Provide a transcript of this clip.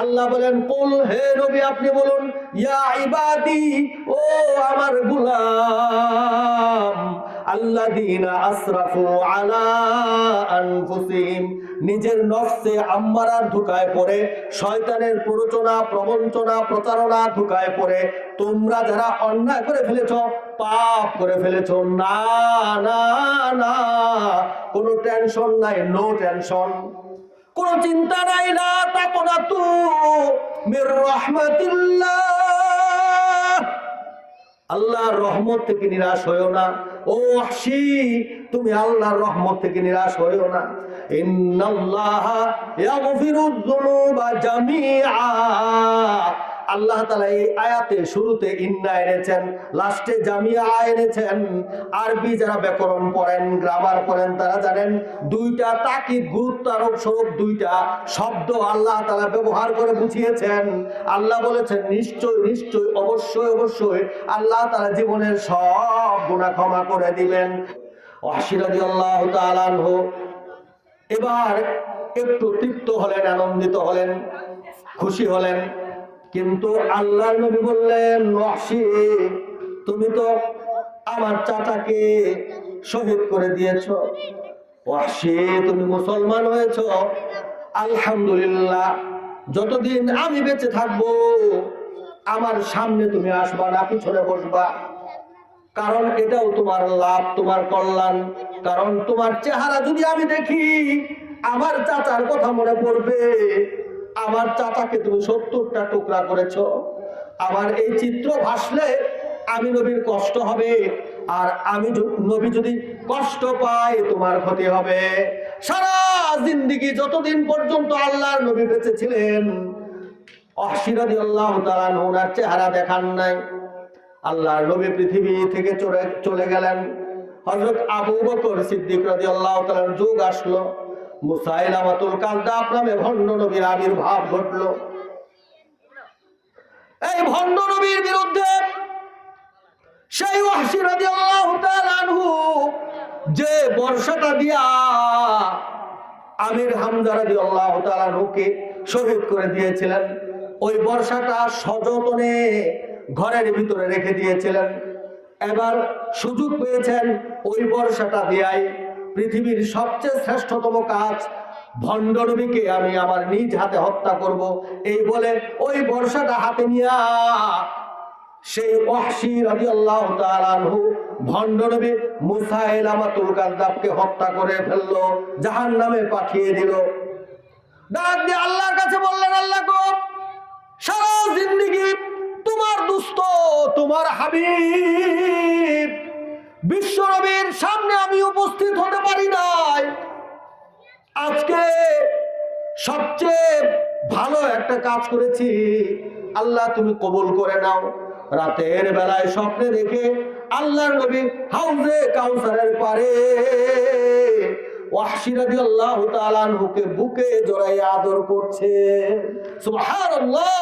আল্লাহ বলেন, কুল, হে নবী, আপনি বলুন, ইয়া ইবাদি, ও আমার গোলাম, আল্লাযীনা আসরাফু আলা আনফুসিহিম, নিজের নফসে আম্মারার ধোকায় পড়ে, শয়তানের প্ররোচনা, প্রবঞ্চনা, প্রতারণা ধোকায় পড়ে, তোমরা যারা অন্যায় করে ফেলেছো, পাপ করে ফেলেছো, না না না, কোনো টেনশন নাই, নো টেনশন। কোন চিন্তা নাই না তাকো না তু মির রহমাতিল্লাহ। আল্লাহর রহমত থেকে নিরাশ হইও না। ও আশি তুমি আল্লাহর রহমত থেকে নিরাশ হইও না। ইন্নাল্লাহ ইয়াগফিরুয যুনুবা জামিআ। আল্লাহ তালা এই আয়াতে শুরুতে ইন্না এনেছেন, লাস্টে জামিয়া এনেছেন। আরবি যারা ব্যাকরণ পড়েন গ্রামার পড়েন, তারা জানেন দুইটা তাকি গুরুত্ব আরোপ স্বরূপ, দুইটা শব্দ আল্লাহ তালা ব্যবহার করে বুঝিয়েছেন। আল্লাহ বলেছেন, নিশ্চয় নিশ্চয়, অবশ্যই অবশ্যই আল্লাহ তালা জীবনের সব গুনাহ ক্ষমা করে দিবেন। ওয়াসিরাদি আল্লাহ তাআলাহু এবার একটু তৃপ্ত হলেন, আনন্দিত হলেন, খুশি হলেন। কিন্তু আল্লাহ নবী বললেন ওয়াসি তুমি তো আমার চাচাকে শহীদ করে দিয়েছ। ওয়াসি তুমি মুসলমান হয়েছ। আলহামদুলিল্লাহ, যতদিন আমি বেঁচে থাকব, আমার সামনে তুমি আসবা না, পিছনে বসবা। কারণ এটাও তোমার লাভ, তোমার কল্যাণ। কারণ তোমার চেহারা যদি আমি দেখি, আমার চাচার কথা মনে পড়বে। আমার চাচাকে তুমি সত্তরটা টুকরা করেছ। আমার এই চিত্র ভাসলে আমি নবীর কষ্ট হবে, আর আমি নবী যদি কষ্ট পাই তোমার ক্ষতি হবে। সারা জিন্দিগি যতদিন পর্যন্ত আল্লাহর নবী বেঁচে ছিলেন অশিরাদি আল্লাহ ওনার চেহারা দেখান নাই। আল্লাহর নবী পৃথিবী থেকে চলে চলে গেলেন। হযরত আবু বকর সিদ্দিক রাদিয়াল্লাহু তাআলার যুগ আসলো। নামে আবির্ভাব এই বিরুদ্ধে সেই যে বর্ষাটা দিয়া আমির হামজা তাআলা শহীদ করে দিয়েছিলেন, ওই বর্ষাটা সযতনে ঘরের ভিতরে রেখে দিয়েছিলেন। এবার সুযোগ পেয়েছেন ওই বর্ষাটা দিয়াই পৃথিবীর সবচেয়ে শ্রেষ্ঠতম কাজ ভণ্ড নবীকে আমি আমার নিজ হাতে হত্যা করব। এই বলে ওই বর্ষাটা হাতে নিয়া সেই ওয়াহশী রাদিয়াল্লাহু তাআলা আনহু ভণ্ড নবী মুসাইলামাতুল কাযযাবকে হত্যা করে ফেলল, জাহান্নামে পাঠিয়ে দিল। ডাক দিয়ে আল্লাহর কাছে বললেন, আল্লাহ গো, সারা জিন্দেগি তোমার দুস্থ তোমার হাবিব বিশ্ব নবীর সামনে আমি উপস্থিত হতে পারি নাই। আজকে সবচেয়ে ভালো একটা কাজ করেছি। আল্লাহ তুমি কবুল করে নাও। রাতের বেলায় স্বপ্নে দেখে আল্লাহর নবী হাউজে কাউসারের পারে রাদিয়াল্লাহু তাআলা বুকে জড়াই আদর করছে। সুবহানাল্লাহ।